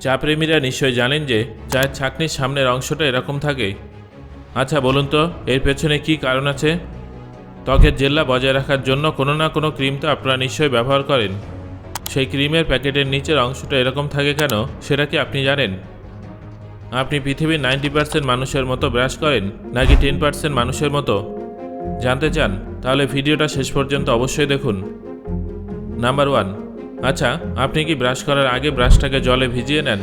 চা প্রেমীরা নিশ্চয়ই জানেন যে চায়ের ছাকনির সামনের অংশটা এরকম থাকে। আচ্ছা বলুন তো, এর পেছনে কি কারণ আছে? ত্বকের জেল্লা বজায় রাখার জন্য কোনো না কোনো ক্রিম তো আপনারা নিশ্চয়ই ব্যবহার করেন। সেই ক্রিমের প্যাকেটের নিচের অংশটা এরকম থাকে কেন, সেটা কি আপনি জানেন? আপনি পৃথিবীর নাইনটি পার্সেন্ট মানুষের মতো ব্রাশ করেন, নাকি টেন পার্সেন্ট মানুষের মতো? জানতে চান, তাহলে ভিডিওটা শেষ পর্যন্ত অবশ্যই দেখুন। নাম্বার ওয়ান আচ্ছা আপনি কি ব্রাশ করার আগে ব্রাশটাকে জলে ভিজিয়ে নেন?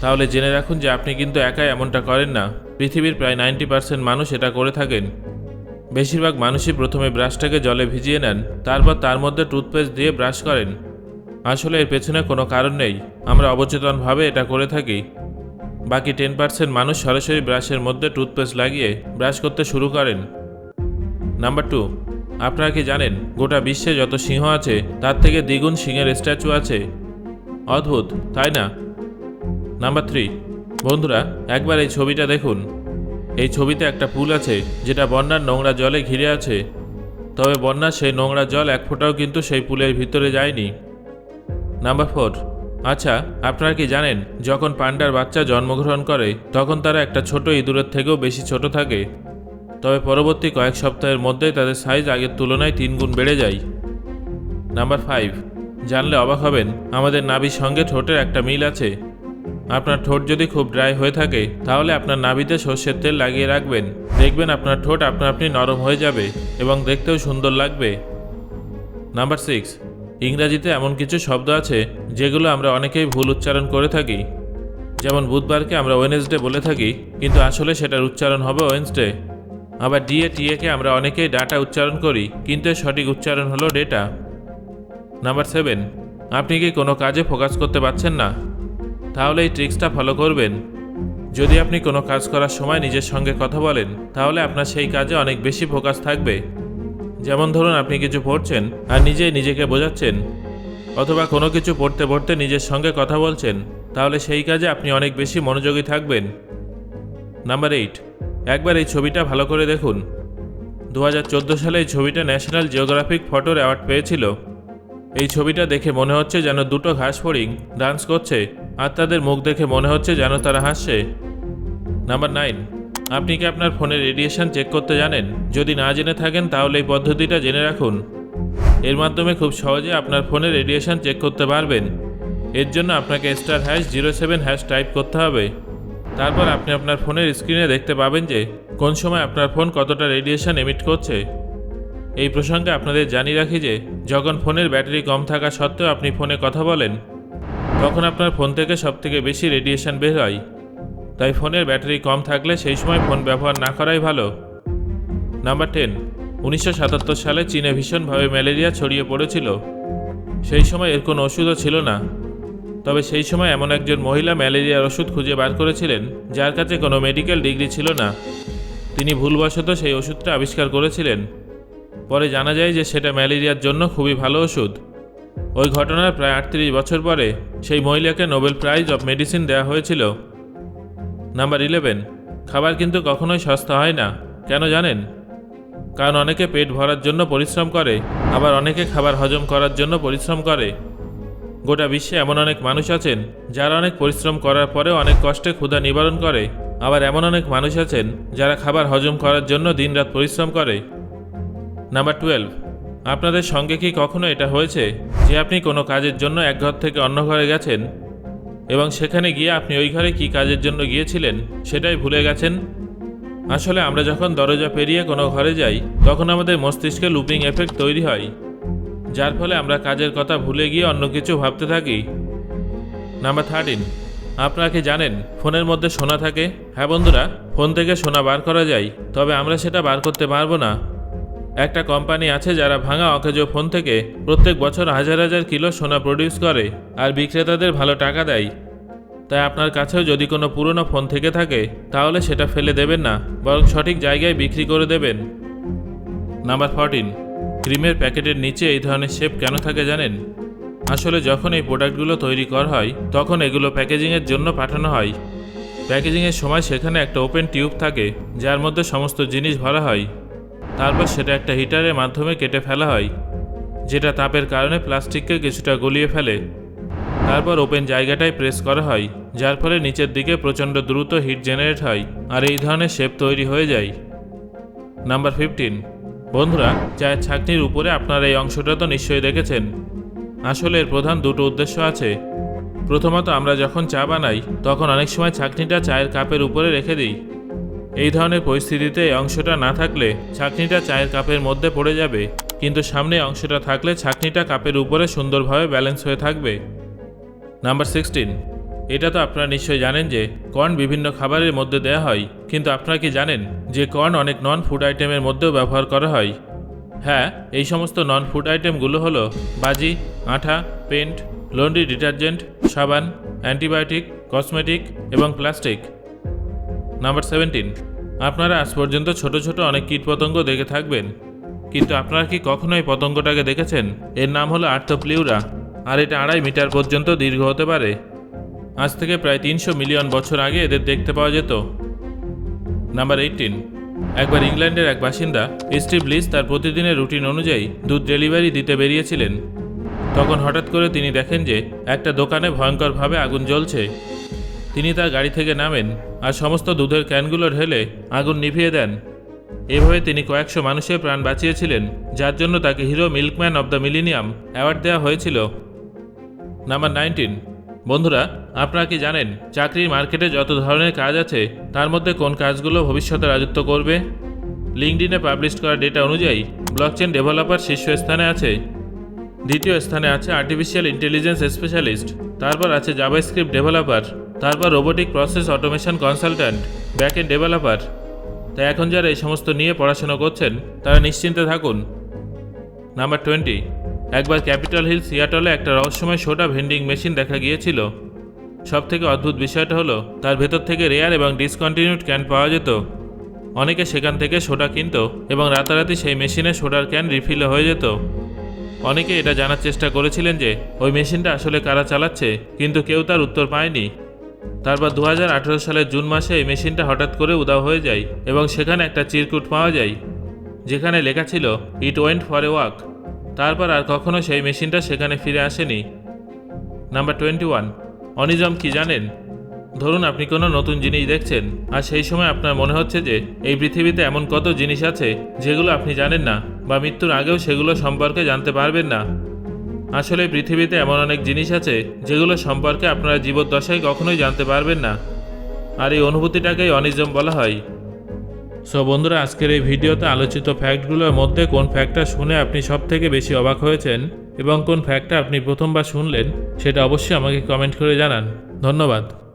তাহলে জেনে রাখুন যে আপনি কিন্তু একাই এমনটা করেন না। পৃথিবীর প্রায় নাইনটি পার্সেন্ট মানুষ এটা করে থাকেন। বেশিরভাগ মানুষই প্রথমে ব্রাশটাকে জলে ভিজিয়ে নেন, তারপর তার মধ্যে টুথপেস্ট দিয়ে ব্রাশ করেন। আসলে এর পেছনে কোনো কারণ নেই, আমরা অবচেতনভাবে এটা করে থাকি। বাকি টেন পার্সেন্ট মানুষ সরাসরি ব্রাশের মধ্যে টুথপেস্ট লাগিয়ে ব্রাশ করতে শুরু করেন। নাম্বার টু আপনারা কি জানেন, গোটা বিশ্বে যত সিংহ আছে, তার থেকে দ্বিগুণ সিংহের স্ট্যাচু আছে? অদ্ভুত, তাই না? Number three. বন্ধুরা, একবার এই ছবিটা দেখুন। এই ছবিতে একটা পুল আছে, যেটা বন্যার নোংরা জলে ঘিরে আছে। তবে বন্যার সেই নোংরা জল এক ফোঁটাও কিন্তু সেই পুলের ভিতরে যায়নি। Number four. আচ্ছা আপনারা কি জানেন, যখন পান্ডার বাচ্চা জন্মগ্রহণ করে, তখন তারা একটা ছোট ইঁদুরের থেকেও বেশি ছোট থাকে। তবে পরবর্তী কয়েক সপ্তাহের মধ্যেই তাদের সাইজ আগের তুলনায় তিন গুণ বেড়ে যায়। নাম্বার ফাইভ জানলে অবাক হবেন, আমাদের নাভির সঙ্গে ঠোঁটের একটা মিল আছে। আপনার ঠোঁট যদি খুব ড্রাই হয়ে থাকে, তাহলে আপনার নাভিতে সর্ষের তেল লাগিয়ে রাখবেন। দেখবেন আপনার ঠোঁট আপনা আপনি নরম হয়ে যাবে এবং দেখতেও সুন্দর লাগবে। নাম্বার সিক্স ইংরাজিতে এমন কিছু শব্দ আছে, যেগুলো আমরা অনেকেই ভুল উচ্চারণ করে থাকি। যেমন বুধবারকে আমরা ওয়েনেসডে বলে থাকি, কিন্তু আসলে সেটার উচ্চারণ হবে ওয়েন্সডে আবার ডিএ টিএকে আমরা অনেকেই ডাটা উচ্চারণ করি, কিন্তু সঠিক উচ্চারণ হলো ডেটা। নাম্বার সেভেন, আপনি কি কোনো কাজে ফোকাস করতে পারছেন না? তাহলে এই ট্রিক্সটা ফলো করবেন। যদি আপনি কোনো কাজ করার সময় নিজের সঙ্গে কথা বলেন, তাহলে আপনার সেই কাজে অনেক বেশি ফোকাস থাকবে। যেমন ধরুন, আপনি কিছু পড়ছেন আর নিজেই নিজেকে বোঝাচ্ছেন, অথবা কোনো কিছু পড়তে পড়তে নিজের সঙ্গে কথা বলছেন, তাহলে সেই কাজে আপনি অনেক বেশি মনোযোগী থাকবেন। নাম্বার এইট একবার এই ছবিটা ভালো করে দেখুন। দু হাজার চোদ্দ সালে এই ছবিটা ন্যাশনাল জিওগ্রাফিক ফটোর অ্যাওয়ার্ড পেয়েছিল। এই ছবিটা দেখে মনে হচ্ছে যেন দুটো ঘাস ফড়িং, ডান্স করছে, আর তাদের মুখ দেখে মনে হচ্ছে যেন তারা হাসছে। নাম্বার নাইন, আপনি কি আপনার ফোনের রেডিয়েশন চেক করতে জানেন? যদি না জেনে থাকেন, তাহলে এই পদ্ধতিটা জেনে রাখুন। এর মাধ্যমে খুব সহজে আপনার ফোনের রেডিয়েশন চেক করতে পারবেন। এর জন্য আপনাকে star hash zero seven hash type করতে হবে। তারপর আপনি আপনার ফোনের স্ক্রিনে দেখতে পাবেন যে কোন সময় আপনার ফোন কতটা রেডিয়েশন এমিট করছে। এই প্রসঙ্গে আপনাদের জানিয়ে রাখি যে, যখন ফোনের ব্যাটারি কম থাকা সত্ত্বেও আপনি ফোনে কথা বলেন, তখন আপনার ফোন থেকে সবথেকে বেশি রেডিয়েশন বের হয়। তাই ফোনের ব্যাটারি কম থাকলে সেই সময় ফোন ব্যবহার না করাই ভালো। নাম্বার টেন, উনিশশো সাতাত্তর সালে চীনে ভীষণভাবে ম্যালেরিয়া ছড়িয়ে পড়েছিল। সেই সময় এর কোনো ওষুধও ছিল না। তবে সেই সময় এমন একজন মহিলা ম্যালেরিয়ার ওষুধ খুঁজে বার করেছিলেন, যার কাছে কোনো মেডিকেল ডিগ্রি ছিল না। তিনি ভুলবশত সেই ওষুধটা আবিষ্কার করেছিলেন। পরে জানা যায় যে সেটা ম্যালেরিয়ার জন্য খুবই ভালো ওষুধ। ওই ঘটনার প্রায় আটত্রিশ বছর পরে সেই মহিলাকে নোবেল প্রাইজ অফ মেডিসিন দেওয়া হয়েছিল। নাম্বার ইলেভেন, খাবার কিন্তু কখনোই সস্তা হয় না, কেন জানেন? কারণ অনেকে পেট ভরার জন্য পরিশ্রম করে, আবার অনেকে খাবার হজম করার জন্য পরিশ্রম করে। গোটা বিশ্বে এমন অনেক মানুষ আছেন যারা অনেক পরিশ্রম করার পরেও অনেক কষ্টে ক্ষুধা নিবারণ করে, আবার এমন অনেক মানুষ আছেন যারা খাবার হজম করার জন্য দিনরাত পরিশ্রম করে। নাম্বার টুয়েলভ, আপনাদের সঙ্গে কি কখনো এটা হয়েছে যে আপনি কোনো কাজের জন্য এক ঘর থেকে অন্য ঘরে গেছেন এবং সেখানে গিয়ে আপনি ওই ঘরে কি কাজের জন্য গিয়েছিলেন সেটাই ভুলে গেছেন? আসলে আমরা যখন দরজা পেরিয়ে কোনো ঘরে যাই, তখন আমাদের মস্তিষ্কে লুপিং এফেক্ট তৈরি হয়। যার ফলে আমরা কাজের কথা ভুলে গিয়ে অন্য কিছু ভাবতে থাকি। নাম্বার থার্টিন আপনারা কি জানেন, ফোনের মধ্যে সোনা থাকে? হ্যাঁ বন্ধুরা, ফোন থেকে সোনা বার করা যায়, তবে আমরা সেটা বার করতে পারব না। একটা কোম্পানি আছে যারা ভাঙা অকেজো ফোন থেকে প্রত্যেক বছর হাজার হাজার কিলো সোনা প্রডিউস করে আর বিক্রেতাদের ভালো টাকা দেয়। তাই আপনার কাছেও যদি কোনো পুরনো ফোন থেকে থাকে, তাহলে সেটা ফেলে দেবেন না, বরং সঠিক জায়গায় বিক্রি করে দেবেন। নাম্বার ফরটিন ক্রিমের প্যাকেটের নিচে এই ধরনের শেপ কেন থাকে জানেন? আসলে যখন এই প্রোডাক্টগুলো তৈরি করা হয়, তখন এগুলো প্যাকেজিংয়ের জন্য পাঠানো হয়। প্যাকেজিংয়ের সময় সেখানে একটা ওপেন টিউব থাকে, যার মধ্যে সমস্ত জিনিস ভরা হয়। তারপর সেটা একটা হিটারের মাধ্যমে কেটে ফেলা হয়, যেটা তাপের কারণে প্লাস্টিককে কিছুটা গলিয়ে ফেলে। তারপর ওপেন জায়গাটায় প্রেস করা হয়, যার ফলে নিচের দিকে প্রচণ্ড দ্রুত হিট জেনারেট হয়, আর এই ধরনের শেপ তৈরি হয়ে যায়। Number fifteen. বন্ধুরা, চায়ের ছাকনির উপরে আপনারা এই অংশটা তো নিশ্চয়ই দেখেছেন। আসলে এর প্রধান দুটো উদ্দেশ্য আছে। প্রথমত, আমরা যখন চা বানাই, তখন অনেক সময় ছাকনিটা চায়ের কাপের উপরে রেখে দিই। এই ধরনের পরিস্থিতিতে এই অংশটা না থাকলে ছাকনিটা চায়ের কাপের মধ্যে পড়ে যাবে, কিন্তু সামনে অংশটা থাকলে ছাকনিটা কাপের উপরে সুন্দরভাবে ব্যালেন্স হয়ে থাকবে। নাম্বার সিক্সটিন এটা তো আপনারা নিশ্চয়ই জানেন যে কর্ন বিভিন্ন খাবারের মধ্যে দেওয়া হয়, কিন্তু আপনারা কি জানেন যে কর্ন অনেক নন ফুড আইটেমের মধ্যেও ব্যবহার করা হয়? হ্যাঁ এই সমস্ত নন ফুড আইটেমগুলো হলো বাজি, আঠা, পেন্ট, লন্ড্রি ডিটারজেন্ট, সাবান, অ্যান্টিবায়োটিক, কসমেটিক এবং প্লাস্টিক। Number seventeen. আপনারা আজ পর্যন্ত ছোট ছোট অনেক কীটপতঙ্গ দেখে থাকবেন, কিন্তু আপনারা কি কখনো এই পতঙ্গটাকে দেখেছেন? এর নাম হলো আর্থোপ্লিউরা, আর এটা আড়াই মিটার পর্যন্ত দীর্ঘ হতে পারে। আজ থেকে প্রায় তিনশো মিলিয়ন বছর আগে এদের দেখতে পাওয়া যেত। নাম্বার এইটিন একবার ইংল্যান্ডের এক বাসিন্দা, স্টিভ লিস, তার প্রতিদিনের রুটিন অনুযায়ী দুধ ডেলিভারি দিতে বেরিয়েছিলেন। তখন হঠাৎ করে তিনি দেখেন যে একটা দোকানে ভয়ঙ্করভাবে আগুন জ্বলছে। তিনি তার গাড়ি থেকে নামেন আর সমস্ত দুধের ক্যানগুলো ঢেলে আগুন নিভিয়ে দেন। এভাবে তিনি কয়েকশো মানুষের প্রাণ বাঁচিয়েছিলেন, যার জন্য তাকে hero milkman of the millennium award দেওয়া হয়েছিল। নাম্বার নাইনটিন বন্ধুরা, আপনারা কি জানেন চাকরির মার্কেটে যত ধরনের কাজ আছে, তার মধ্যে কোন কাজগুলো ভবিষ্যতে রাজত্ব করবে? লিঙ্কডিনে পাবলিশ করা ডেটা অনুযায়ী ব্লকচেন ডেভেলপার শীর্ষস্থানে আছে। দ্বিতীয় স্থানে আছে আর্টিফিশিয়াল ইন্টেলিজেন্স স্পেশালিস্ট তারপর আছে জাভাস্ক্রিপ্ট ডেভেলপার তারপর robotic process automation consultant back end developer তাই এখন যারা এই সমস্ত নিয়ে পড়াশোনা করছেন, তারা নিশ্চিন্তে থাকুন। নাম্বার টোয়েন্টি একবার ক্যাপিটাল হিল সিয়াটলে একটা রহস্যময় সোডা ভেন্ডিং মেশিন দেখা গিয়েছিল। সব থেকে অদ্ভুত বিষয়টা হলো, তার ভেতর থেকে রেয়ার এবং ডিসকন্টিনিউড ক্যান পাওয়া যেত। অনেকে সেখান থেকে সোডা কিনতো এবং রাতারাতি সেই মেশিনে সোডার ক্যান রিফিল হয়ে যেত। অনেকে এটা জানার চেষ্টা করেছিলেন যে, ওই মেশিনটা আসলে কারা চালাচ্ছে, কিন্তু কেউ তার উত্তর পায়নি। তারপর দু হাজার আঠেরো সালের জুন মাসে এই মেশিনটা হঠাৎ করে উদাও হয়ে যায় এবং সেখানে একটা চিরকুট পাওয়া যায়, যেখানে লেখা ছিল it went for a walk তারপর আর কখনো সেই মেশিনটা সেখানে ফিরে আসেনি। Number twenty one. অনিজম কি জানেন? ধরুন আপনি কোনো নতুন জিনিস দেখছেন, আর সেই সময় আপনার মনে হচ্ছে যে এই পৃথিবীতে এমন কত জিনিস আছে যেগুলো আপনি জানেন না, বা মৃত্যুর আগেও সেগুলো সম্পর্কে জানতে পারবেন না। আসলে পৃথিবীতে এমন অনেক জিনিস আছে যেগুলো সম্পর্কে আপনারা জীবদ্দশায় কখনোই জানতে পারবেন না। আর এই অনুভূতিটাকেই অনিজম বলা হয়। সো বন্ধুরা, আজকের এই ভিডিওতে আলোচিত ফ্যাক্টগুলোর মধ্যে কোন ফ্যাক্টটা শুনে আপনি সব থেকে বেশি অবাক হয়েছেন এবং কোন ফ্যাক্টটা আপনি প্রথমবার শুনলেন, সেটা অবশ্যই আমাকে কমেন্ট করে জানান। ধন্যবাদ।